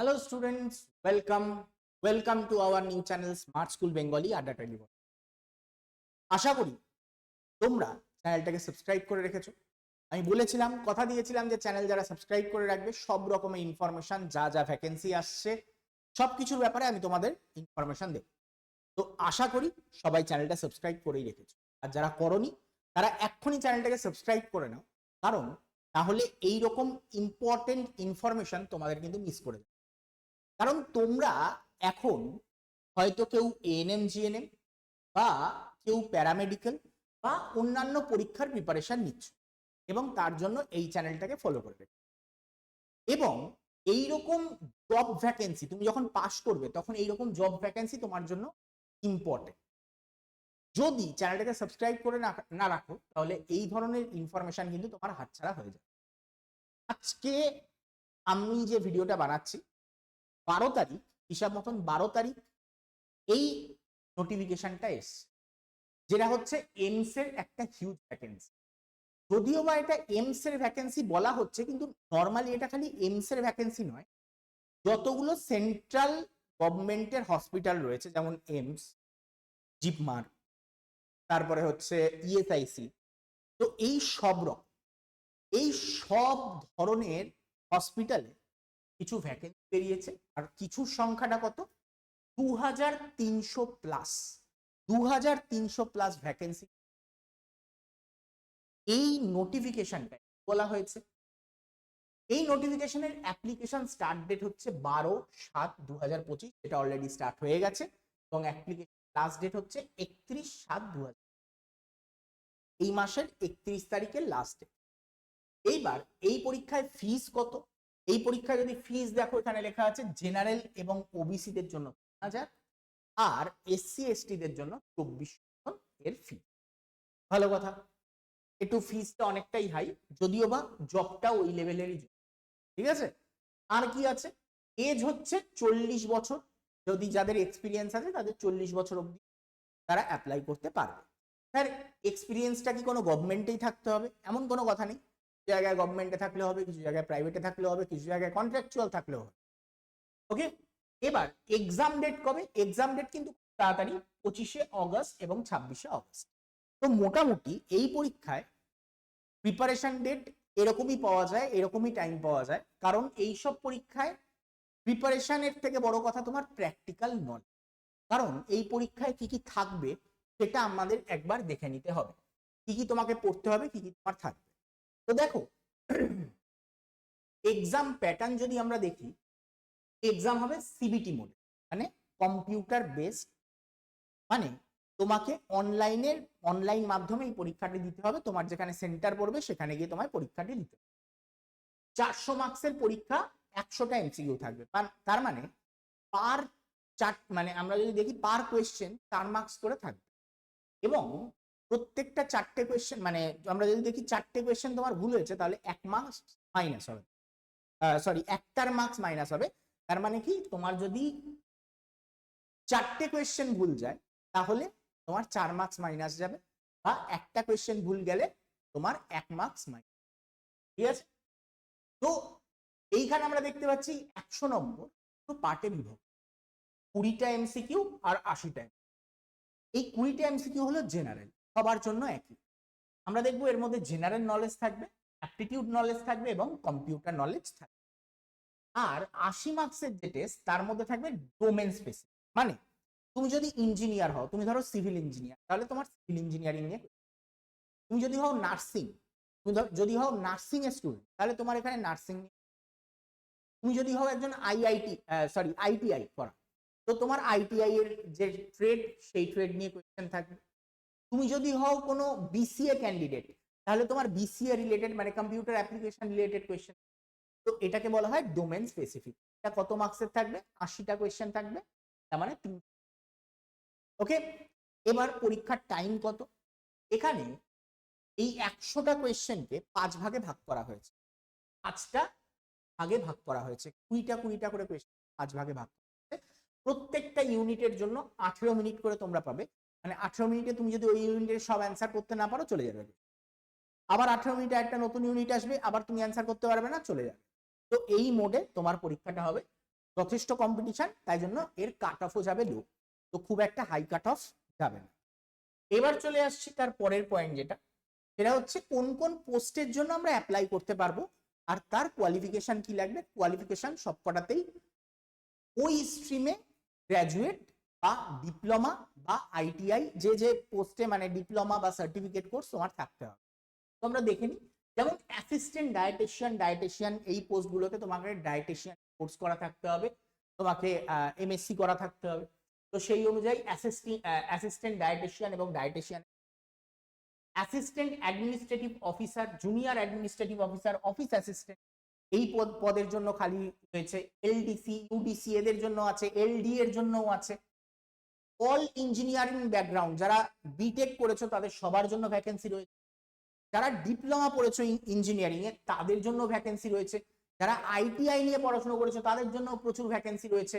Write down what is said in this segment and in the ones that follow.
Hello students, welcome. Welcome to our new channel Smart School Bengali আড্ডা টেলিভন আশা করি তোমরা চ্যানেলটাকে সাবস্ক্রাইব করে রেখেছো। আমি বলেছিলাম কথা দিয়েছিলাম যে চ্যানেল যারা সাবস্ক্রাইব করে রাখবে সব রকমের ইনফরমেশন যা যা ভ্যাকেন্সি আসছে সব কিছুর ব্যাপারে আমি তোমাদের ইনফরমেশন দেব। তো আশা করি সবাই চ্যানেলটা সাবস্ক্রাইব করেই রেখেছো। আর যারা করনি তারা এক্ষুনি চ্যানেলটাকে সাবস্ক্রাইব করে নাও। কারণ তাহলে এই রকম ইম্পর্টেন্ট ইনফরমেশন তোমাদের কিন্তু মিস করে কারণ তোমরা এখন হয়তো কেউ এএনএম জিএনএম বা কেউ প্যারামেডিক্যাল বা অন্যান্য পরীক্ষার প্রিপারেশন নিচ্ছ এবং তার জন্য এই চ্যানেলটাকে ফলো করবে। এবং এই রকম জব ভ্যাকেন্সি তুমি যখন পাস করবে, তখন এই রকম জব ভ্যাকেন্সি তোমার জন্য ইম্পর্টেন্ট যদি চ্যানেলটাকে সাবস্ক্রাইব করে না না রাখো, তাহলে এই ধরনের ইনফরমেশন কিন্তু তোমার হাতছাড়া হয়ে যাবে। আজকে আমি যে ভিডিওটা বানাচ্ছি বারো তারিখ, হিসাব মতন বারো তারিখ এই নোটিফিকেশনটা এসছে, যেটা হচ্ছে এমস এর একটা হিউজ ভ্যাকেন্সি যদিও বা এটা এমস এর ভ্যাকেন্সি বলা হচ্ছে, কিন্তু নর্মালি এটা খালি এমস এর ভ্যাকেন্সি নয়। যতগুলো সেন্ট্রাল গভর্নমেন্টের হসপিটাল রয়েছে, যেমন এমস জিপমার তারপরে হচ্ছে ইএসআইসি তো এই সব রকম, এই সব ধরনের হসপিটালে কিছু ভ্যাকেন্সি বেরিয়েছে। আর কিছুর সংখ্যাটা কত? দু হাজার তিনশো প্লাস দু হাজার তিনশো প্লাস ভ্যাকেন্সি এই নোটিফিকেশনটা বলা হয়েছে। এই নোটিফিকেশনের অ্যাপ্লিকেশন স্টার্ট ডেট হচ্ছে বারো সাত দু হাজার পঁচিশ এটা অলরেডি স্টার্ট হয়ে গেছে। এবং অ্যাপ্লিকেশন লাস্ট ডেট হচ্ছে একত্রিশ সাত দু এই মাসের একত্রিশ তারিখের লাস্ট ডেট এইবার এই পরীক্ষায় ফিস কত? এই পরীক্ষায় যদি ফিস দেখো, এখানে লেখা আছে জেনারেল এবং ওবিসিদের জন্য হাজার, আর এসসি এসটিদের জন্য চব্বিশ এর ফি ভালো কথা। একটু ফিসটা অনেকটাই হাই যদিও বা জবটা ওই লেভেলেরই ঠিক আছে? আর কি আছে? এজ হচ্ছে চল্লিশ বছর। যদি যাদের এক্সপিরিয়েন্স আছে, তাদের চল্লিশ বছর অবধি তারা অ্যাপ্লাই করতে পারবে। স্যার এক্সপিরিয়েন্সটা কি কোনো গভর্নমেন্টেই থাকতে হবে? এমন কোনো কথা নেই। জায়গায় গভর্নমেন্টে থাকলে হবে, কিছু জায়গায় প্রাইভেটে থাকলে হবে, কিছু জায়গায় কন্ট্রাকচুয়াল থাকলে হবে। ওকে এবার এক্সাম ডেট কবে? এক্সাম ডেট কিন্তু তাড়াতাড়ি, পঁচিশে অগস্ট এবং ছাব্বিশে অগস্ট। তো মোটামুটি এই পরীক্ষায় প্রিপারেশন ডেট এরকমই পাওয়া যায়, এরকমই টাইম পাওয়া যায়। কারণ এই সব পরীক্ষায় প্রিপারেশনের থেকে বড় কথা তোমার প্র্যাকটিক্যাল নলেজ কারণ এই পরীক্ষায় কি কি থাকবে, সেটা আমাদের একবার দেখে নিতে হবে। কি কি তোমাকে পড়তে হবে, কি কি তোমার থাকবে। তো দেখো এক্সাম প্যাটার্ন যদি আমরা দেখি এক্সাম হবে সিবিটি মোডে মানে কম্পিউটার বেসড মানে তোমাকে অনলাইনের অনলাইন মাধ্যমে এই পরীক্ষাটি দিতে হবে, তোমার যেখানে সেন্টার পড়বে সেখানে গিয়ে তোমার পরীক্ষাটি দিতে হবে। চারশো মার্কসের পরীক্ষা একশোটা এমসিকিউ থাকবে, তার- তার মানে পার চার মানে আমরা যদি দেখি পার কোয়েশ্চেন চার মার্কস করে থাকবে। এবং প্রত্যেকটা চারটে কোয়েশ্চেন মানে আমরা যদি দেখি চারটে কোয়েশ্চেন তোমার ভুল হয়েছে, তাহলে এক মার্কস মাইনাস হবে। সরি একটার মার্কস মাইনাস হবে। তার মানে কি? তোমার যদি চারটে কোয়েশ্চেন ভুল যায়, তাহলে তোমার চার মার্কস মাইনাস যাবে বা একটা কোয়েশ্চেন ভুল গেলে তোমার এক মার্কস মাইনাস ঠিক আছে? তো এইখানে আমরা দেখতে পাচ্ছি একশো নম্বর, তো পার্টে বিভক্ত কুড়িটা এমসিকিউ আর আশিটা এই কুড়িটা এমসিকিউ হলো জেনারেল সবার জন্য একই। আমরা দেখব এর মধ্যে জেনারেল নলেজ থাকবে অ্যাপটিটিউড নলেজ থাকবে এবং কম্পিউটার নলেজ থাকবে। আর আশি মার্কসের যে টেস্ট তার মধ্যে থাকবে ডোমেন স্পেসিফিক মানে তুমি যদি ইঞ্জিনিয়ার হও, তুমি ধরো সিভিল ইঞ্জিনিয়ার তাহলে তোমার সিভিল ইঞ্জিনিয়ারিং নিয়ে তুমি যদি হও নার্সিং তুমি যদি হও নার্সিং এর স্টুডেন্ট তাহলে তোমার এখানে নার্সিং তুমি যদি হও একজন আইআইটি সরি আইটিআই করা তো তোমার আইটিআই এর যে ট্রেড সেই ট্রেড নিয়ে কোয়েশ্চেন থাকবে। তুমি যদি হও কোনো বিসিএ ক্যান্ডিডেট তাহলে তোমার বিসিএ রিলেটেড মানে কম্পিউটার অ্যাপ্লিকেশন রিলেটেড কোয়েশ্চেন তো এটাকে বলা হয় ডোমেন স্পেসিফিক এটা কত মার্কসের থাকবে? আশিটা কোয়েশ্চেন থাকবে। তার মানে তিন ওকে এবার পরীক্ষার টাইম কত? এখানে এই একশোটা কোয়েশ্চেনকে পাঁচ ভাগে ভাগ করা হয়েছে। পাঁচটা ভাগে ভাগ করা হয়েছে। কুড়িটা কুড়িটা করে কোয়েশ্চেন পাঁচ ভাগে ভাগ করা প্রত্যেকটা ইউনিটের জন্য আঠেরো মিনিট করে তোমরা পাবে। মানে আঠেরো মিনিটে তুমি যদি ওই ইউনিটের সব অ্যান্সার করতে না পারো, চলে যাবে। আবার আঠেরো মিনিটে একটা নতুন ইউনিট আসবে, আবার তুমি অ্যান্সার করতে পারবে না, চলে যাবে। তো এই মোডে তোমার পরীক্ষাটা হবে যথেষ্ট কম্পিটিশন তাই জন্য এর কাট অফও যাবে লো তো খুব একটা হাই কাট অফ যাবে না। এবার চলে আসছি তার পরের পয়েন্ট যেটা। সেটা হচ্ছে কোন কোন পোস্টের জন্য আমরা অ্যাপ্লাই করতে পারব আর তার কোয়ালিফিকেশন কি লাগবে? কোয়ালিফিকেশন সবকটাতেই ওই স্ট্রিমে গ্র্যাজুয়েট বা ডিপ্লোমা বা আইটিআই যে যে পোস্টে মানে ডিপ্লোমা বা সার্টিফিকেট কোর্স তোমার থাকতে হবে। তো আমরা দেখে নিই, যেমন অ্যাসিস্ট্যান্ট ডায়েটেশিয়ান ডায়েটেশিয়ান এই পোস্টগুলোতে তোমাকে ডায়েটেশিয়ান কোর্স করা থাকতে হবে, তোমাকে এমএসসি করা থাকতে হবে। তো সেই অনুযায়ী অ্যাসিস্ট্যান্ট ডায়েটেশিয়ান এবং dietician assistant administrative officer junior administrative officer office assistant এই পদ, পদের জন্য খালি রয়েছে এলডিসি ইউডিসি এদের জন্য আছে এলডি এর জন্যও আছে। অল ইঞ্জিনিয়ারিং ব্যাকগ্রাউন্ড যারা বিটেক করেছ, তাদের সবার জন্য ভ্যাকেন্সি রয়েছে। যারা ডিপ্লোমা পড়েছো ইঞ্জিনিয়ারিং এ, তাদের জন্য ভ্যাকেন্সি রয়েছে। যারা আইটিআই নিয়ে পড়াশোনা করেছ, তাদের জন্য প্রচুর ভ্যাকেন্সি রয়েছে।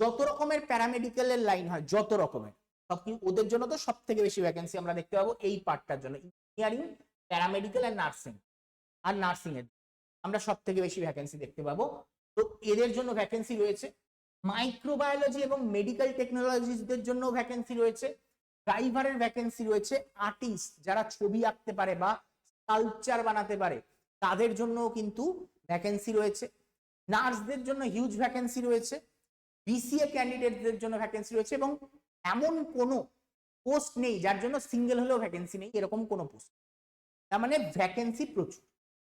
যত রকমের প্যারামেডিক্যালের লাইন হয়, যত রকমের, সব ওদের জন্য তো সব থেকে বেশি ভ্যাকেন্সি আমরা দেখতে পাবো এই পার্টটার জন্য। ইঞ্জিনিয়ারিং প্যারামেডিক্যাল আর নার্সিং আর নার্সিং এর। আমরা সব থেকে বেশি ভ্যাকেন্সি দেখতে পাবো। তো এদের জন্য ভ্যাকেন্সি রয়েছে। মাইক্রোবায়োলজি এবং মেডিকেল টেকনোলজিসদের জন্য ভ্যাকেন্সি রয়েছে। ড্রাইভারের ভ্যাকেন্সি রয়েছে। আর্টিস্ট যারা ছবি আঁকতে পারে বা স্কাল্পচার বানাতে পারে, তাদের জন্য কিন্তু ভ্যাকেন্সি রয়েছে। নার্সদের জন্য হিউজ ভ্যাকেন্সি রয়েছে। বিসিএ ক্যান্ডিডেটদের জন্য ভ্যাকেন্সি রয়েছে এবং এমন কোনো পোস্ট নেই যার জন্য সিঙ্গেল হলেও ভ্যাকেন্সি নেই, এরকম কোনো পোস্ট তার মানে ভ্যাকেন্সি প্রচুর।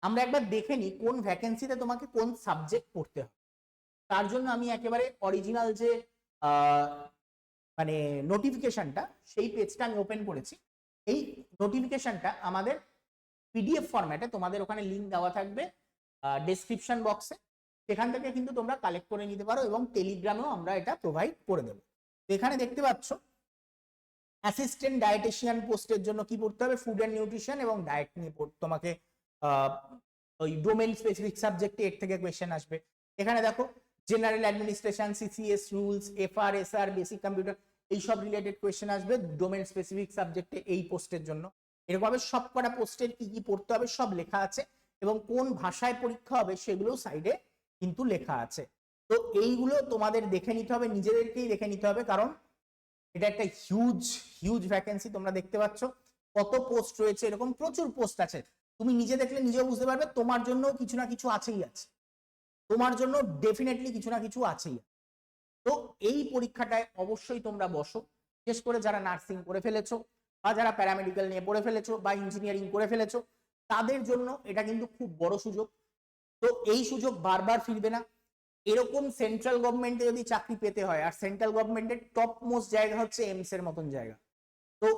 আমরা একবার দেখে নিই কোন ভ্যাকেন্সিতে তোমাকে কোন সাবজেক্ট পড়তে হবে। তার জন্য আমি একেবারে অরিজিনাল যে মানে নোটিফিকেশনটা সেই পেজটা আমি ওপেন করেছি। এই নোটিফিকেশনটা আমাদের পিডিএফ ফরম্যাটে তোমাদের ওখানে লিঙ্ক দেওয়া থাকবে ডেসক্রিপশন বক্সে সেখান থেকে কিন্তু তোমরা কালেক্ট করে নিতে পারো এবং টেলিগ্রামেও আমরা এটা প্রোভাইড করে দেবো। এখানে দেখতে পাচ্ছ অ্যাসিস্ট্যান্ট ডায়েটিশিয়ান পোস্টের জন্য কি পড়তে হবে? ফুড অ্যান্ড নিউট্রিশন এবং ডায়েট নিয়ে তোমাকে ওই ডোমেন স্পেসিফিক সাবজেক্টে এর থেকে কোয়েশ্চেন আসবে। এখানে দেখো general administration CCS rules FR SR basic computer এইসব রিলেটেড কোয়েশ্চেন আসবে ডোমেন স্পেসিফিক সাবজেক্টে এই পোস্টের জন্য। এরকমভাবে সব কটা পোস্টের কি কি পড়তে হবে সব লেখা আছে এবং কোন ভাষায় পরীক্ষা হবে সেগুলো সাইডে কিন্তু লেখা আছে। তো এইগুলো তোমাদের দেখে নিতে হবে, নিজেদেরকেই দেখে নিতে হবে কারণ এটা একটা হিউজ হিউজ ভ্যাকেন্সি তোমরা দেখতে পাচ্ছ। কত পোস্ট রয়েছে এরকম প্রচুর পোস্ট আছে। তুমি নিজে দেখলে নিজেও বুঝতে পারবে, তোমার জন্য কিছু না কিছু আছেই আছে। তোমার জন্য ডেফিনেটলি কিছু না কিছু আছেই। তো এই পরীক্ষাটায় অবশ্যই তোমরা বসো। বিশেষ করে যারা নার্সিং করে ফেলেছো বা যারা প্যারামেডিক্যাল নিয়ে পড়ে ফেলেছো বা ইঞ্জিনিয়ারিং করে ফেলেছো, তাদের জন্য এটা কিন্তু খুব বড় সুযোগ। তো এই সুযোগ বারবার ফিরবে না। এরকম সেন্ট্রাল গভর্নমেন্টে যদি চাকরি পেতে হয়, আর সেন্ট্রাল গভর্নমেন্টের টপ মোস্ট জায়গা হচ্ছে এমস এর মতন জায়গা। তো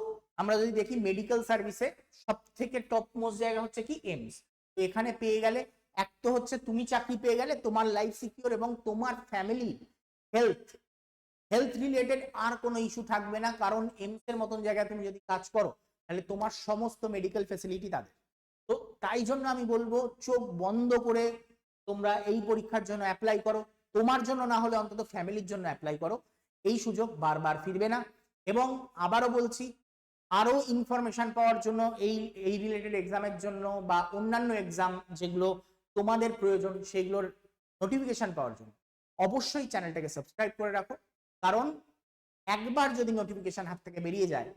আমরা যদি দেখি মেডিকেল সার্ভিসে সব থেকে টপ মোস্ট জায়গা হচ্ছে কি? এমস এখানে পেয়ে গেলে এক তো হচ্ছে তুমি চাকরি পেয়ে গেলে তোমার লাইফ সিকিউর এবং তোমার ফ্যামিলি হেলথ হেলথ রিলেটেড আর কোনো ইস্যু থাকবে না। কারণ এমস এর মতন জায়গায় তুমি যদি কাজ করো, তাহলে তোমার সমস্ত মেডিকেল ফেসিলিটি তাদের। তো তাই জন্য আমি বলব, চোখ বন্ধ করে তোমরা এই পরীক্ষার জন্য অ্যাপ্লাই করো। তোমার জন্য না হলে অন্তত ফ্যামিলির জন্য অ্যাপ্লাই করো। এই সুযোগ বারবার ফিরবে না। এবং আবারও বলছি আরও ইনফরমেশন পাওয়ার জন্য এই এই রিলেটেড এক্সামের জন্য বা অন্যান্য এক্সাম যেগুলো তোমাদের প্রয়োজন সেইগুলোর নোটিফিকেশান পাওয়ার জন্য। অবশ্যই চ্যানেলটাকে সাবস্ক্রাইব করে রাখো। কারণ একবার যদি নোটিফিকেশান হাত থেকে বেরিয়ে যায়